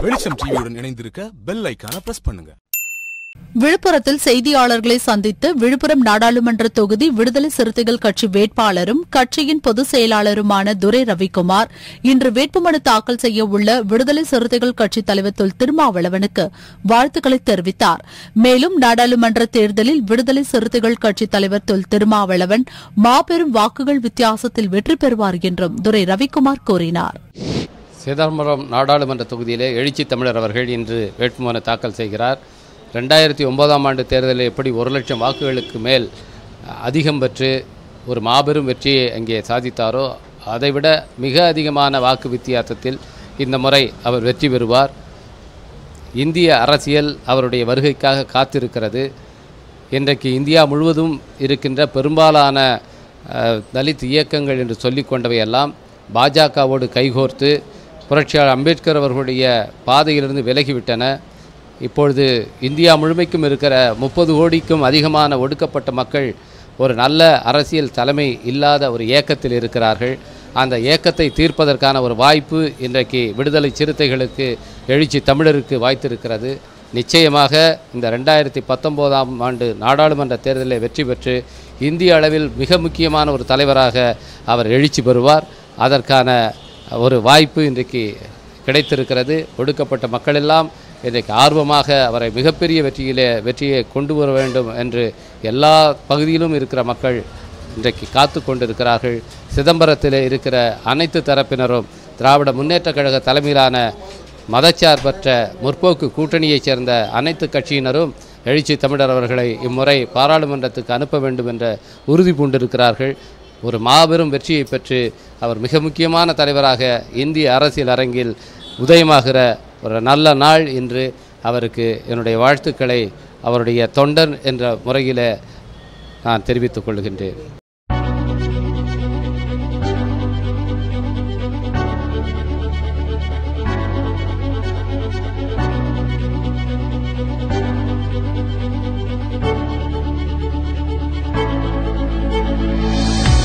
வெளிச்சம் டிவியுடன் இணைந்திருக்க பெல் ஐக்கான பிரஸ் பண்ணுங்க. விழுப்புரத்தில் செய்தியாளர்களை சந்தித்து விழுப்புரம் நாடாளுமன்ற தொகுதி விடுதலை சிறுத்தைகள் கட்சி வேட்பாளரும் கட்சியின் பொதுச் செயலாளருமான துரை ரவிக்குமார் இன்று வேட்புமனு தாக்கல் செய்ய உள்ள விடுதலை சிறுத்தைகள் கட்சித் தலைவர் தொல் திருமாவளவனுக்கு வாழ்த்துக்களை தெரிவித்தார். மேலும் நாடாளுமன்ற தேர்தலில் விடுதலை சிறுத்தைகள் கட்சித் தலைவர் தொல் திருமாவளவன் மாபெரும் வாக்குகள் வித்தியாசத்தில் வெற்றி பெறுவார் என்றும் துரை ரவிக்குமார் கூறினார். சிதம்பரம் நாடாளுமன்ற தொகுதியிலே எழுச்சி தமிழர் அவர்கள் இன்று வேட்புமனு தாக்கல் செய்கிறார். ரெண்டாயிரத்தி ஒன்பதாம் ஆண்டு தேர்தலில் எப்படி ஒரு லட்சம் வாக்குகளுக்கு மேல் அதிகம் பெற்று ஒரு மாபெரும் வெற்றியை அங்கே சாதித்தாரோ அதைவிட மிக அதிகமான வாக்கு வித்தியாசத்தில் இந்த முறை அவர் வெற்றி பெறுவார். இந்திய அரசியல் அவருடைய வருகைக்காக காத்திருக்கிறது. இன்றைக்கு இந்தியா முழுவதும் இருக்கின்ற பெரும்பாலான தலித் இயக்கங்கள் என்று சொல்லிக்கொண்டவையெல்லாம் பாஜகவோடு கைகோர்த்து புரட்சியாளர் அம்பேத்கர் அவர்களுடைய பாதையிலிருந்து விலகிவிட்டன. இப்பொழுது இந்தியா முழுமைக்கும் இருக்கிற முப்பது கோடிக்கும் அதிகமான ஒடுக்கப்பட்ட மக்கள் ஒரு நல்ல அரசியல் தலைமை இல்லாத ஒரு ஏக்கத்தில் இருக்கிறார்கள். அந்த ஏக்கத்தை தீர்ப்பதற்கான ஒரு வாய்ப்பு இன்றைக்கு விடுதலை சிறுத்தைகளுக்கு எழுச்சி தமிழருக்கு வாய்த்திருக்கிறது. நிச்சயமாக இந்த ரெண்டாயிரத்தி பத்தொம்போதாம் ஆண்டு நாடாளுமன்ற தேர்தலில் வெற்றி பெற்று இந்திய அளவில் மிக முக்கியமான ஒரு தலைவராக அவர் எழுச்சி பெறுவார். அதற்கான ஒரு வாய்ப்பு இன்றைக்கு கிடைத்திருக்கிறது. ஒடுக்கப்பட்ட மக்களெல்லாம் இன்றைக்கு ஆர்வமாக அவரை மிகப்பெரிய வெற்றியிலே வெற்றியை கொண்டு வர வேண்டும் என்று எல்லா பகுதியிலும் இருக்கிற மக்கள் இன்றைக்கு காத்து கொண்டிருக்கிறார்கள். சிதம்பரத்தில் இருக்கிற அனைத்து தரப்பினரும் திராவிட முன்னேற்ற கழக தலைமையிலான மதச்சார்பற்ற முற்போக்கு கூட்டணியைச் சேர்ந்த அனைத்து கட்சியினரும் எழுச்சி தமிழர் அவர்களை இம்முறை பாராளுமன்றத்துக்கு அனுப்ப வேண்டும் என்ற உறுதி பூண்டிருக்கிறார்கள். ஒரு மாபெரும் வெற்றியை பெற்று அவர் மிக முக்கியமான தலைவராக இந்திய அரசியல் அரங்கில் உதயமாகிற ஒரு நல்ல நாள் இன்று அவருக்கு என்னுடைய வாழ்த்துக்களை அவருடைய தொண்டன் என்ற முறையில் நான் தெரிவித்துக் கொள்கின்றேன்.